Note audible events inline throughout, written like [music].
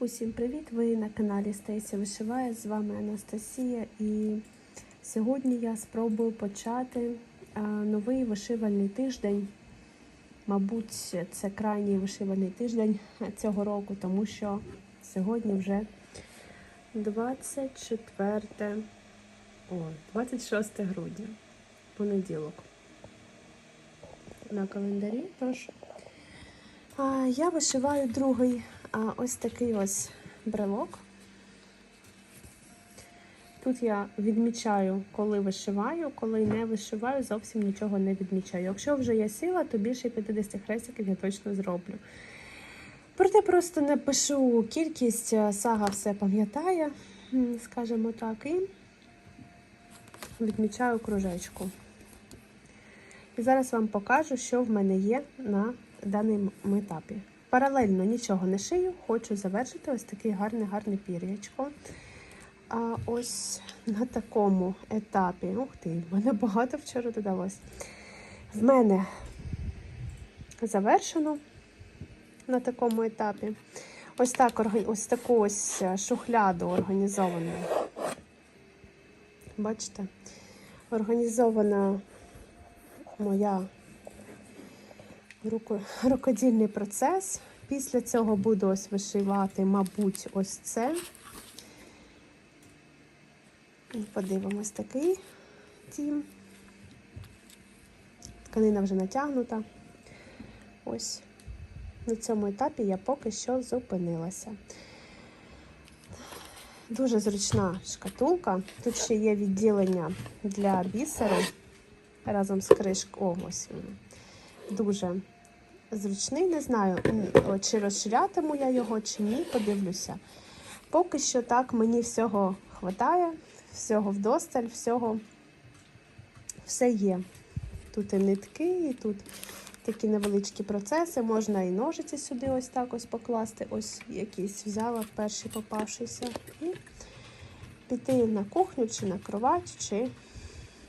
Усім привіт! Ви на каналі Стейсі Вишиває. З вами Анастасія. І сьогодні я спробую почати новий вишивальний тиждень. Мабуть, це крайній вишивальний тиждень цього року, тому що сьогодні вже 24, о, 26 грудня, понеділок. На календарі. Тож я вишиваю другий а, ось такий ось брелок. Тут я відмічаю, коли вишиваю, коли не вишиваю, зовсім нічого не відмічаю. Якщо вже є сила, то більше 50 хрестиків я точно зроблю. Проте просто не пишу кількість, сага все пам'ятає, скажімо так, і відмічаю кружечку. І зараз вам покажу, що в мене є на даному етапі. Паралельно нічого не шию, хочу завершити ось такий гарний пір'ячко. А ось на такому етапі, ух ти, в мене багато вчора додалось. В мене завершено на такому етапі. Ось так ось таку ось шухляду організовану. Бачите? Організована моя рукодільний процес. Після цього буду ось вишивати, мабуть, ось це. І Подивимось такий тім. Тканина вже натягнута. Ось на цьому етапі я поки що зупинилася. Дуже зручна шкатулка. Тут ще є відділення для бісеру разом з кришкою. Ось він. Дуже зручний. Не знаю, чи розширятиму я його, чи ні, подивлюся. Поки що так мені всього хватає, всього вдосталь, всього все є. Тут і нитки, і тут такі невеличкі процеси. Можна і ножиці сюди ось так ось покласти. Ось якісь взяла перші попавшися. І піти на кухню, чи на кровать, чи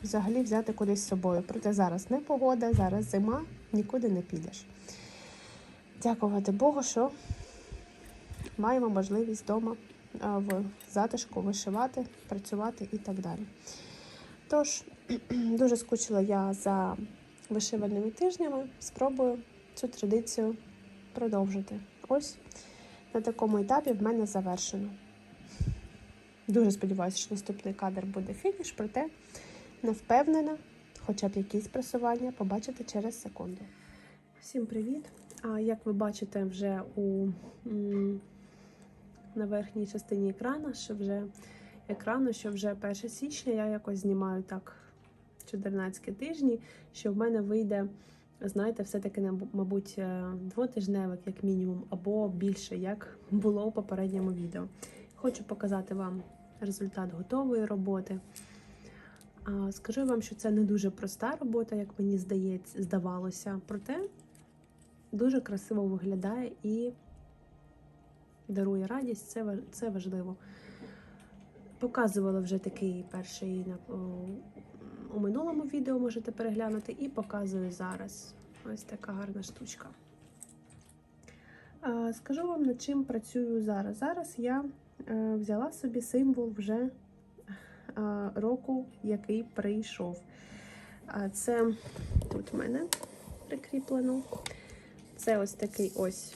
взагалі взяти кудись з собою. Проте зараз не погода, зараз зима, нікуди не підеш. Дякувати Богу, що маємо можливість вдома в затишку вишивати, працювати і так далі. Тож, [clears throat] дуже скучила я за вишивальними тижнями. Спробую цю традицію продовжити. Ось на такому етапі в мене завершено. Дуже сподіваюся, що наступний кадр буде фініш, проте не впевнена, хоча б якісь просування побачите через секунду. Всім привіт! А як ви бачите, вже у на верхній частині екрану, що вже екрану, що вже 1 січня я якось знімаю так 14 тижні, що в мене вийде, знаєте, все-таки, мабуть, е, двотижневик, як мінімум, або більше, як було у попередньому відео. Хочу показати вам результат готової роботи. Скажу вам, що це не дуже проста робота, як мені здається, здавалося. Проте дуже красиво виглядає і дарує радість, це, це важливо. Показувала вже такий перший у минулому відео, можете переглянути, і показую зараз. Ось така гарна штучка. Скажу вам, над чим працюю зараз. Зараз я е, взяла собі символ вже року, який прийшов. Це тут в мене прикріплено. Це ось такий ось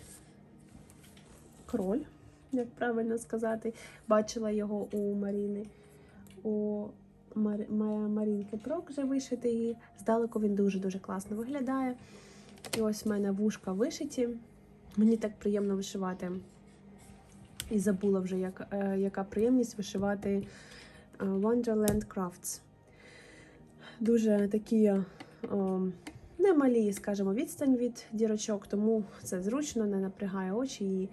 кроль, як правильно сказати. Бачила його у Маріни. У Мар... Марінки Прок вже вишитий. Здалеку він дуже-дуже класно виглядає. І ось в мене вушка вишиті. Мені так приємно вишивати. І забула вже, як, е, яка приємність вишивати е, Wonderland Crafts. Дуже такі е, немалі, скажімо, відстань від дірочок, тому це зручно, не напрягає очі і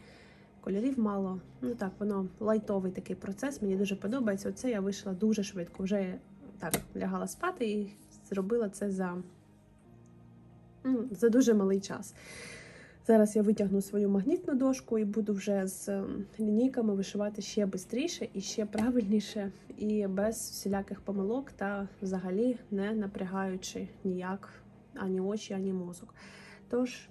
кольорів мало. Ну так, воно лайтовий такий процес. Мені дуже подобається. Оце я вийшла дуже швидко. Вже так лягала спати і зробила це за, за дуже малий час. Зараз я витягну свою магнітну дошку і буду вже з ем, лінійками вишивати ще швидше і ще правильніше, і без всіляких помилок, та взагалі не напрягаючи ніяк ані очі, ані мозок. Тож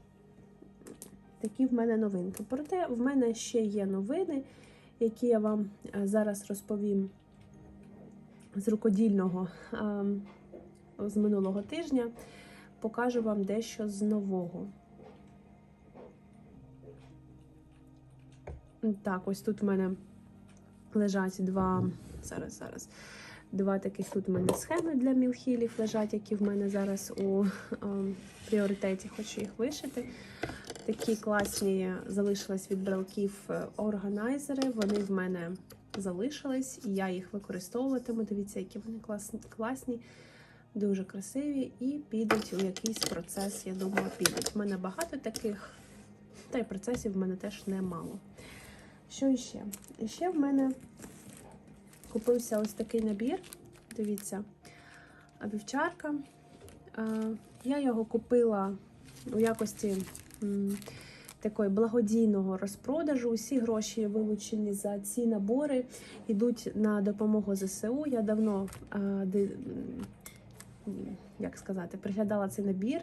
такі в мене новинки. Проте в мене ще є новини, які я вам е, зараз розповім з рукодільного е, з минулого тижня. Покажу вам дещо з нового. Так, ось тут в мене лежать два. Зараз, зараз. Два таких тут в мене схеми для мілхілів лежать, які в мене зараз у е, пріоритеті. Хочу їх вишити. Такі класні залишились від брелків е, органайзери. Вони в мене залишились, і я їх використовуватиму. Дивіться, які вони класні, класні, дуже красиві і підуть у якийсь процес, я думаю, підуть. У мене багато таких, та й процесів в мене теж немало. Що іще? Ще в мене купився ось такий набір. Дивіться, вівчарка. Я його купила у якості такої благодійного розпродажу. Усі гроші, вилучені за ці набори, йдуть на допомогу ЗСУ. Я давно як сказати, приглядала цей набір.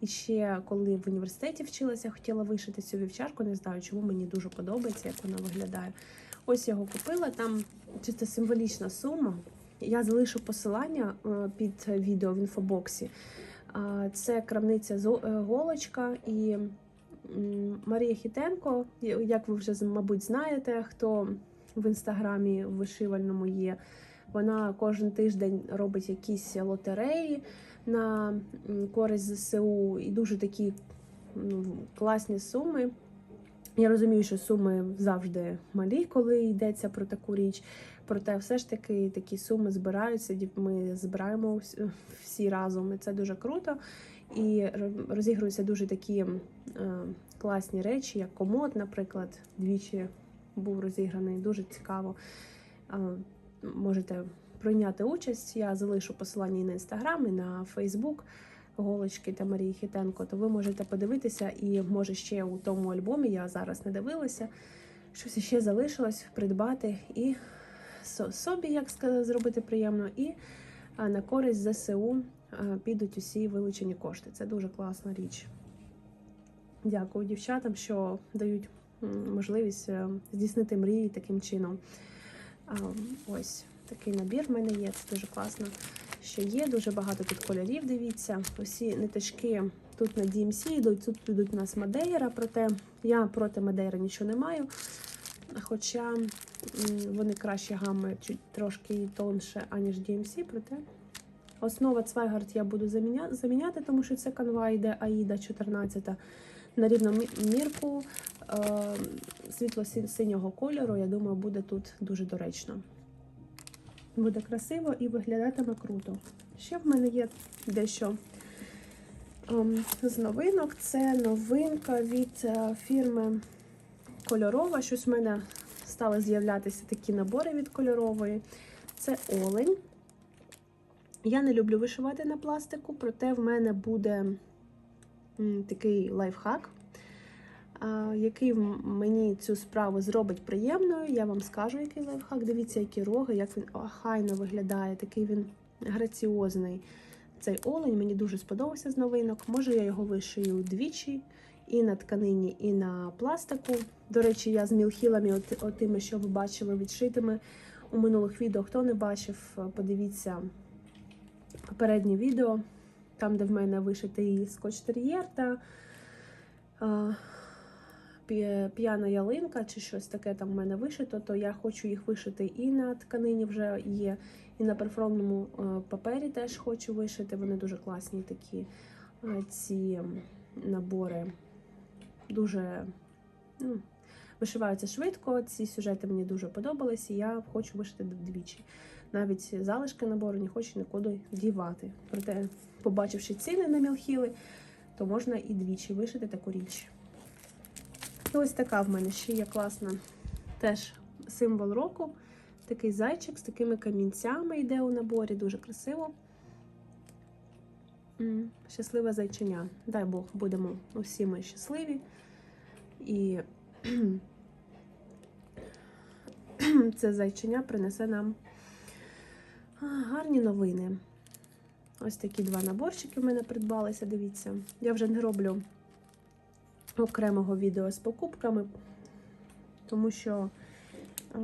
І ще коли в університеті вчилася, хотіла вишити цю вівчарку. Не знаю, чому мені дуже подобається, як вона виглядає. Ось я його купила. Там чисто символічна сума. Я залишу посилання е, під відео в інфобоксі. Це крамниця е, Голочка і Марія Хітенко. Як ви вже, мабуть, знаєте, хто в інстаграмі в вишивальному є. Вона кожен тиждень робить якісь лотереї на користь ЗСУ і дуже такі ну, класні суми. Я розумію, що суми завжди малі, коли йдеться про таку річ. Проте, все ж таки, такі суми збираються. Ми збираємо всі разом. І це дуже круто. І розігруються дуже такі е, класні речі, як комод, наприклад, двічі був розіграний. Дуже цікаво. Е, можете прийняти участь. Я залишу посилання і на інстаграм, і на Фейсбук. Голочки та Марії Хітенко, то ви можете подивитися, і може ще у тому альбомі я зараз не дивилася. Щось ще залишилось придбати і собі, як сказати, зробити приємно, і на користь ЗСУ підуть усі вилучені кошти. Це дуже класна річ. Дякую дівчатам, що дають можливість е, здійснити мрії таким чином. Ось такий набір в мене є, це дуже класно. Що є, дуже багато тут кольорів, дивіться. Усі ниточки тут на DMC йдуть, тут підуть у нас Мадейра, проте я проти Мадейра нічого не маю. Хоча вони кращі гами чуть трошки тонше, аніж DMC, проте основа Цвайгард я буду заміня- заміняти, тому що це канва йде Аїда 14 на рівномірку е, світло-синього кольору. Я думаю, буде тут дуже доречно. Буде красиво і виглядатиме круто. Ще в мене є дещо ем, з новинок. Це новинка від е, фірми Кольорова. Щось в мене стали з'являтися такі набори від кольорової. Це олень. Я не люблю вишивати на пластику, проте в мене буде такий лайфхак, який мені цю справу зробить приємною. Я вам скажу, який лайфхак. Дивіться, які роги, як він охайно виглядає, такий він граціозний. Цей олень мені дуже сподобався з новинок. Може, я його вишию двічі і на тканині, і на пластику. До речі, я з мілхілами, от, отими, що ви бачили, відшитими у минулих відео. Хто не бачив, подивіться попереднє відео, там, де в мене вишитий скотч-тер'єр та п'яна ялинка чи щось таке там в мене вишито, то я хочу їх вишити і на тканині вже є, і на перфронному е, папері теж хочу вишити. Вони дуже класні такі е, ці набори. Дуже ну, вишиваються швидко. Ці сюжети мені дуже подобались, і я хочу вишити двічі. Навіть залишки набору не хочу нікуди дівати. Проте, побачивши ціни на мілхіли, то можна і двічі вишити таку річ. І ось така в мене ще є класна теж символ року. Такий зайчик з такими камінцями йде у наборі, дуже красиво. Щасливе зайчиня. Дай Бог, будемо усі ми щасливі. І [clears throat] це зайчиня принесе нам гарні новини. Ось такі два наборчики в мене придбалися. Дивіться, я вже не роблю окремого відео з покупками, тому що е,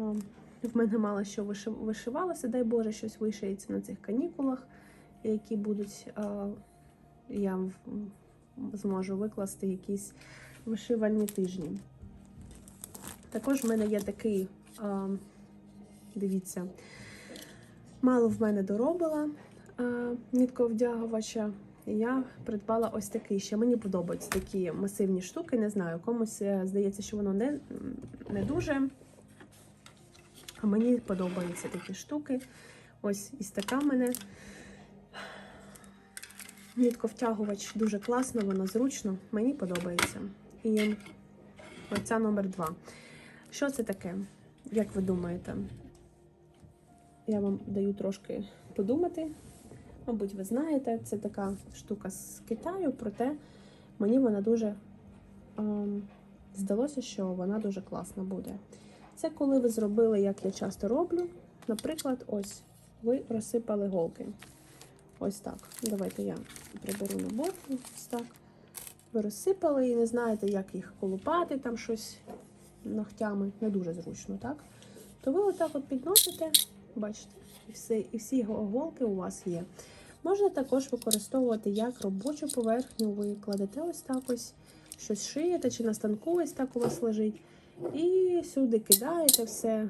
в мене мало що вишивалося, дай Боже, щось вишиється на цих канікулах, які будуть, е, я зможу викласти якісь вишивальні тижні. Також в мене є такий, е, дивіться, мало в мене доробила е, нітковдягувача. І Я придбала ось такий. Ще мені подобаються такі масивні штуки. Не знаю, комусь е, здається, що воно не, не дуже. А мені подобаються такі штуки. Ось із така мене. Нітковтягувач дуже класно, воно зручно, мені подобається. І оця номер два. Що це таке? Як ви думаєте? Я вам даю трошки подумати. Мабуть, ви знаєте, це така штука з Китаю, проте мені вона дуже ем, здалося, що вона дуже класна буде. Це коли ви зробили, як я часто роблю. Наприклад, ось ви розсипали голки. Ось так. Давайте я приберу набор. Ось так. Ви розсипали і не знаєте, як їх колупати, там щось ногтями. Не дуже зручно, так? То ви отак от підносите, бачите, і, все, і всі голки у вас є. Можна також використовувати як робочу поверхню. Ви кладете ось так ось, щось шиєте, чи на станку ось так у вас лежить. І сюди кидаєте все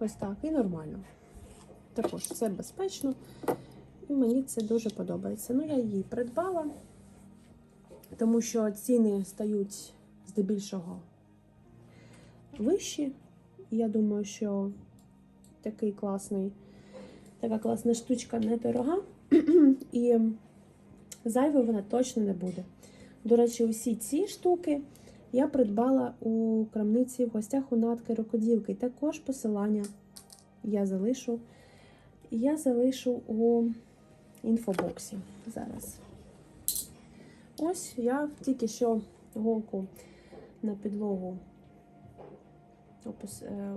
ось так, і нормально. Також все безпечно. І мені це дуже подобається. Ну, я її придбала, тому що ціни стають здебільшого вищі. Я думаю, що такий класний, така класна штучка не дорога. [clears throat] І зайвою вона точно не буде. До речі, усі ці штуки я придбала у крамниці в гостях у натки рукоділки. Також посилання я залишу. Я залишу у інфобоксі зараз. Ось я тільки що голку на підлогу е,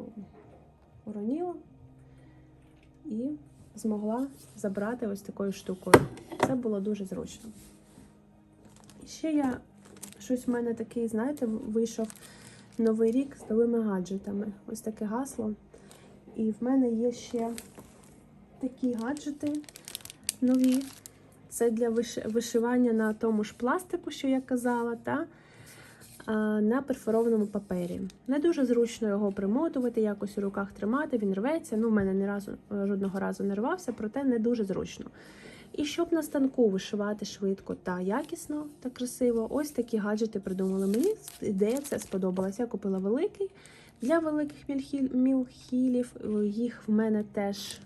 уронила і змогла забрати ось такою штукою. Це було дуже зручно. Ще я щось в мене такий, знаєте, вийшов новий рік з новими гаджетами. Ось таке гасло. І в мене є ще такі гаджети нові. Це для вишивання на тому ж пластику, що я казала, та на перфорованому папері. Не дуже зручно його примотувати, якось у руках тримати, він рветься. Ну, в мене ні разу жодного разу не рвався, проте не дуже зручно. І щоб на станку вишивати швидко та якісно та красиво, ось такі гаджети придумали. Мені ідея це сподобалася. Я купила великий для великих мілхілів. Їх в мене теж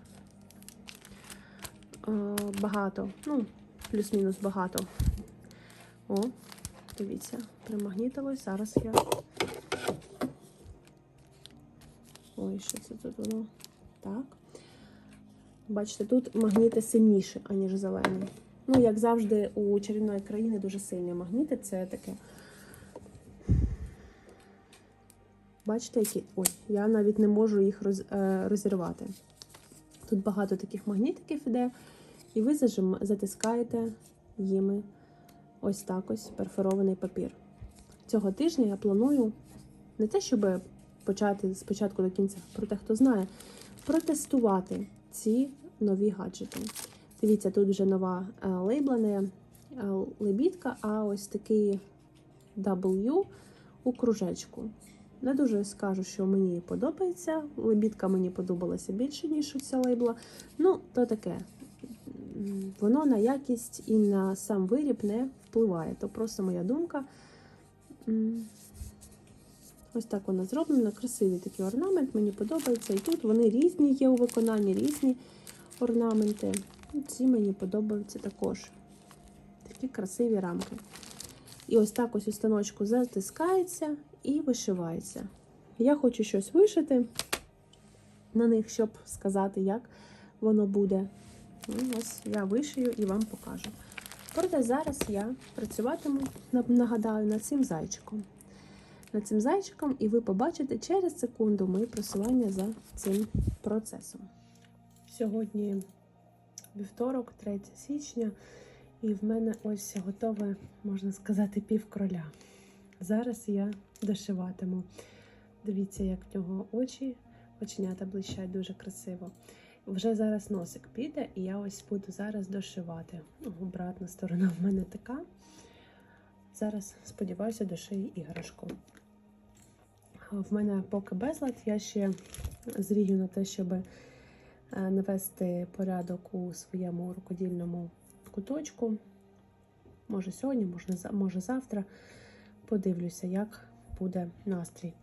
е, багато. Ну, плюс-мінус багато. О, дивіться, примагнітилось. Зараз я. Ой, що це тут воно? Так. Бачите, тут магніти сильніші, аніж зелені. Ну, як завжди, у чарівної країни дуже сильні магніти. Це таке. Бачите, які. Ой, я навіть не можу їх роз, е, розірвати. Тут багато таких магнітиків іде, і ви зажим, затискаєте їми ось так ось перфорований папір. Цього тижня я планую не те, щоб почати з початку до кінця, проте хто знає, протестувати ці нові гаджети. Дивіться, тут вже нова е, лейбла, не е, лебідка, а ось такий W у кружечку. Не дуже скажу, що мені подобається. Лебідка мені подобалася більше, ніж ця лейбла. Ну, то таке. Воно на якість і на сам виріб не впливає. То просто моя думка. Ось так вона зроблена. Красивий такий орнамент, мені подобається. І тут вони різні є у виконанні, різні орнаменти. Ці мені подобаються також. Такі красиві рамки. І ось так ось у станочку затискається і вишивається. Я хочу щось вишити на них, щоб сказати, як воно буде. Ну, ось я вишию і вам покажу. Проте зараз я працюватиму, нагадаю, над цим зайчиком. Над цим зайчиком, і ви побачите через секунду мої просування за цим процесом. Сьогодні вівторок, 3 січня, і в мене ось готове, можна сказати, пів кроля. зараз я дошиватиму. Дивіться, як в нього очі, оченята блищать дуже красиво. Вже зараз носик піде, і я ось буду зараз дошивати. Ну, обратна сторона в мене така. Зараз сподіваюся, дошию іграшку. В мене поки безлад, я ще зрію на те, щоб е, навести порядок у своєму рукодільному куточку. Може сьогодні, може завтра. Подивлюся, як буде настрій.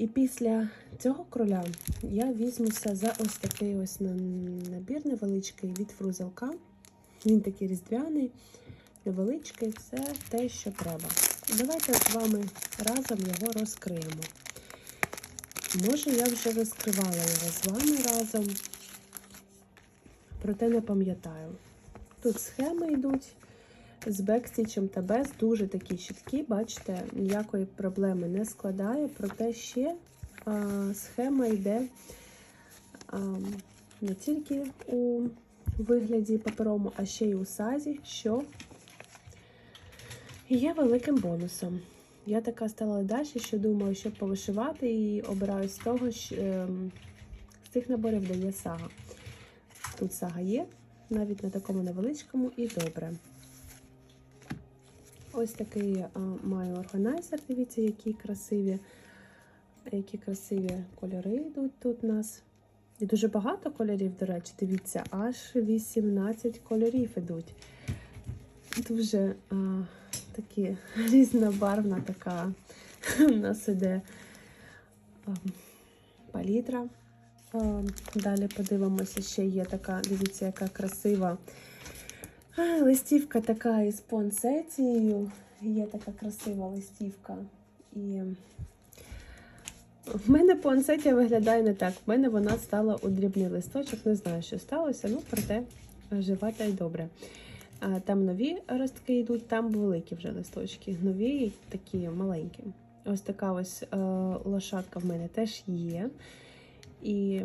І після цього кроля я візьмуся за ось такий ось набір невеличкий від фрузелка. Він такий різдвяний, невеличкий, це те, що треба. Давайте з вами разом його розкриємо. Може, я вже розкривала його з вами разом, проте не пам'ятаю. Тут схеми йдуть з бекстічем та без, дуже такі чіткі, бачите, ніякої проблеми не складає, проте ще а, схема йде а, не тільки у вигляді паперому, а ще й у сазі, що є великим бонусом. Я така стала далі, що думаю, щоб повишивати, і обираю з того, що ем, з тих наборів, де є сага. Тут сага є, навіть на такому невеличкому, і добре. Ось такий а, маю органайзер. Дивіться, які красиві, які красиві кольори йдуть тут у нас. І дуже багато кольорів, до речі, дивіться, аж 18 кольорів ідуть. Дуже а, такі [laughs] різнобарвна така у нас іде а, палітра. А, далі подивимося, ще є така, дивіться, яка красива. Листівка така із понсетією. Є така красива листівка. І в мене понсетія виглядає не так. В мене вона стала у дрібний листочок. Не знаю, що сталося, ну проте жива та й добре. Там нові ростки йдуть, там великі вже листочки. Нові такі маленькі. Ось така ось е, лошадка в мене теж є. І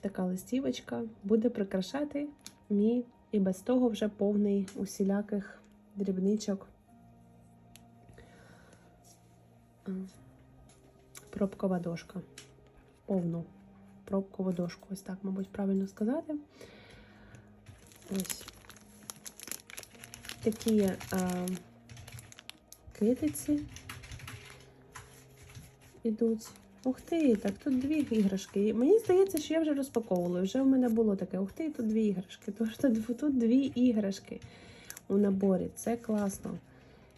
така листівочка буде прикрашати мій і без того вже повний усіляких дрібничок. Пробкова дошка. Повну пробкову дошку. Ось так, мабуть, правильно сказати. Ось такі а, китиці ідуть. Ух ти, так тут дві іграшки. Мені здається, що я вже розпаковувала. Вже в мене було таке. Ух ти, тут дві іграшки. [laughs] Тож тут, дві іграшки у наборі. Це класно.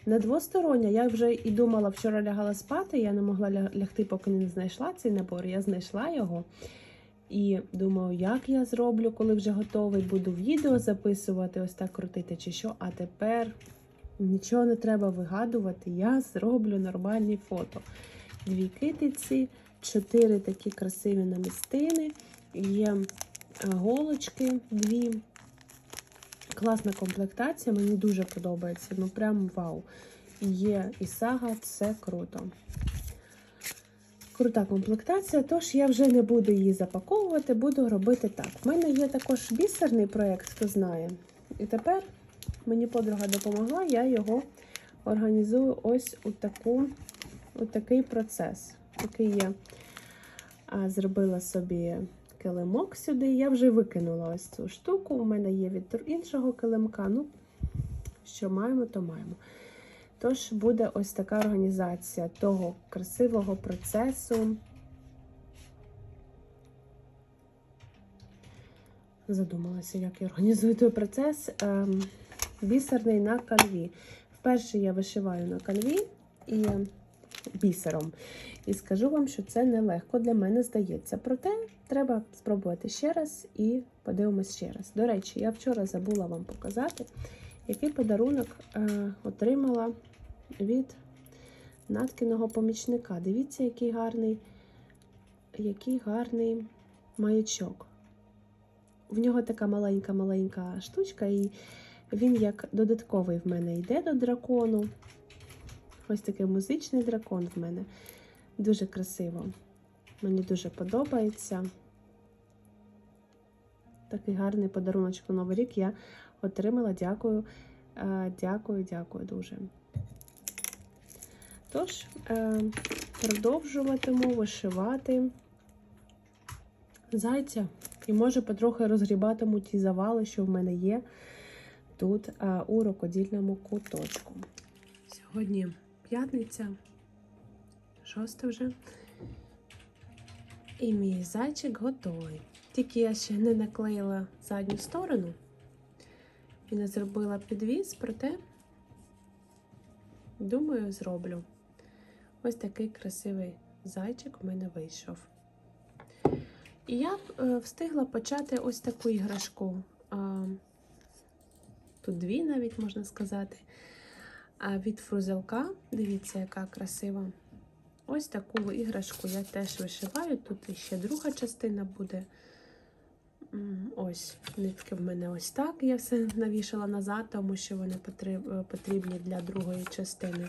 На двостороння я вже і думала, вчора лягала спати. Я не могла лягти, поки не знайшла цей набор. Я знайшла його. І думаю, як я зроблю, коли вже готовий, буду відео записувати, ось так крутити чи що. А тепер нічого не треба вигадувати. Я зроблю нормальні фото дві китиці, чотири такі красиві намістини, є е, голочки дві. Класна комплектація, мені дуже подобається. Ну прям вау. Є і сага, це круто. Крута комплектація, тож я вже не буду її запаковувати, буду робити так. У мене є також бісерний проєкт, хто знає. І тепер мені подруга допомогла, я його організую ось у таку От такий процес, який я зробила собі килимок сюди. Я вже викинула ось цю штуку. У мене є від іншого килимка. Ну, що маємо, то маємо. Тож буде ось така організація того красивого процесу. Задумалася, як я організую той процес. Ем, бісерний на канві. Вперше я вишиваю на канві і бісером. І скажу вам, що це нелегко для мене здається. Проте треба спробувати ще раз і подивимось ще раз. До речі, я вчора забула вам показати, який подарунок е, отримала від Наткіного помічника. Дивіться, який гарний, який гарний маячок. В нього така маленька-маленька штучка, і він як додатковий в мене йде до дракону. Ось такий музичний дракон в мене. Дуже красиво. Мені дуже подобається. Такий гарний подарунок на Новий рік я отримала. Дякую, Е, дякую, дякую дуже. Тож, е, продовжуватиму вишивати зайця. І може потрохи розгрібатиму ті завали, що в мене є тут у рукодільному куточку. Сьогодні п'ятниця, шосте вже. І мій зайчик готовий. Тільки я ще не наклеїла задню сторону і не зробила підвіз, проте, думаю, зроблю. Ось такий красивий зайчик у мене вийшов. І я е, встигла почати ось таку іграшку. Тут дві навіть можна сказати. Від фрузелка, дивіться, яка красива. Ось таку іграшку я теж вишиваю. Тут ще друга частина буде. Ось, нитки в мене ось так. Я все навішала назад, тому що вони потрібні для другої частини.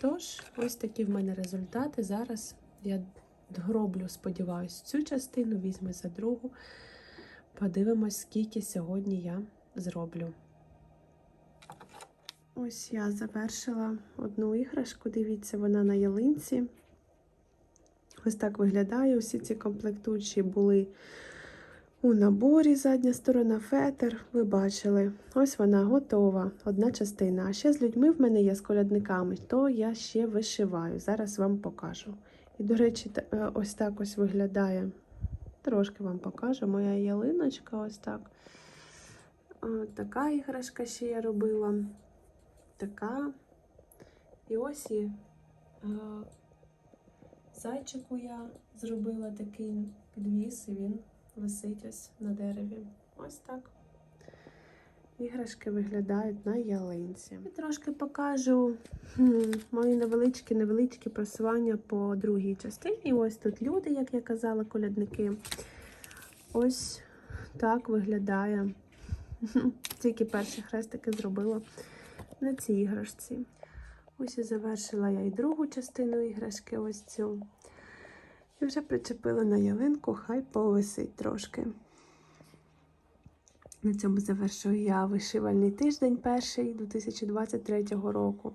Тож, ось такі в мене результати. Зараз я дороблю, сподіваюсь, цю частину, візьму за другу. Подивимось, скільки сьогодні я зроблю. Ось я завершила одну іграшку. Дивіться, вона на ялинці. Ось так виглядає. Усі ці комплектуючі були у наборі, задня сторона фетр. Ви бачили. Ось вона готова, одна частина. А ще з людьми в мене є з колядниками, то я ще вишиваю. Зараз вам покажу. І, до речі, е, ось так ось виглядає. Трошки вам покажу. Моя ялиночка, ось так. О, така іграшка ще я робила. Така. І ось і е, зайчику я зробила такий підвіс, і він висить ось на дереві. Ось так. Іграшки виглядають на ялинці. І трошки покажу мої невеличкі невеличкі просування по другій частині. Ось тут люди, як я казала, колядники. Ось так виглядає. [laughs] Тільки перші хрестики зробила на цій іграшці. Ось і завершила я і другу частину іграшки, ось цю. І вже причепила на ялинку, хай повисить трошки. На цьому завершую я вишивальний тиждень перший 2023 року.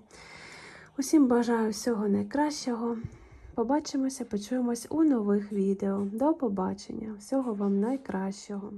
Усім бажаю всього найкращого. Побачимося, почуємось у нових відео. До побачення! Всього вам найкращого!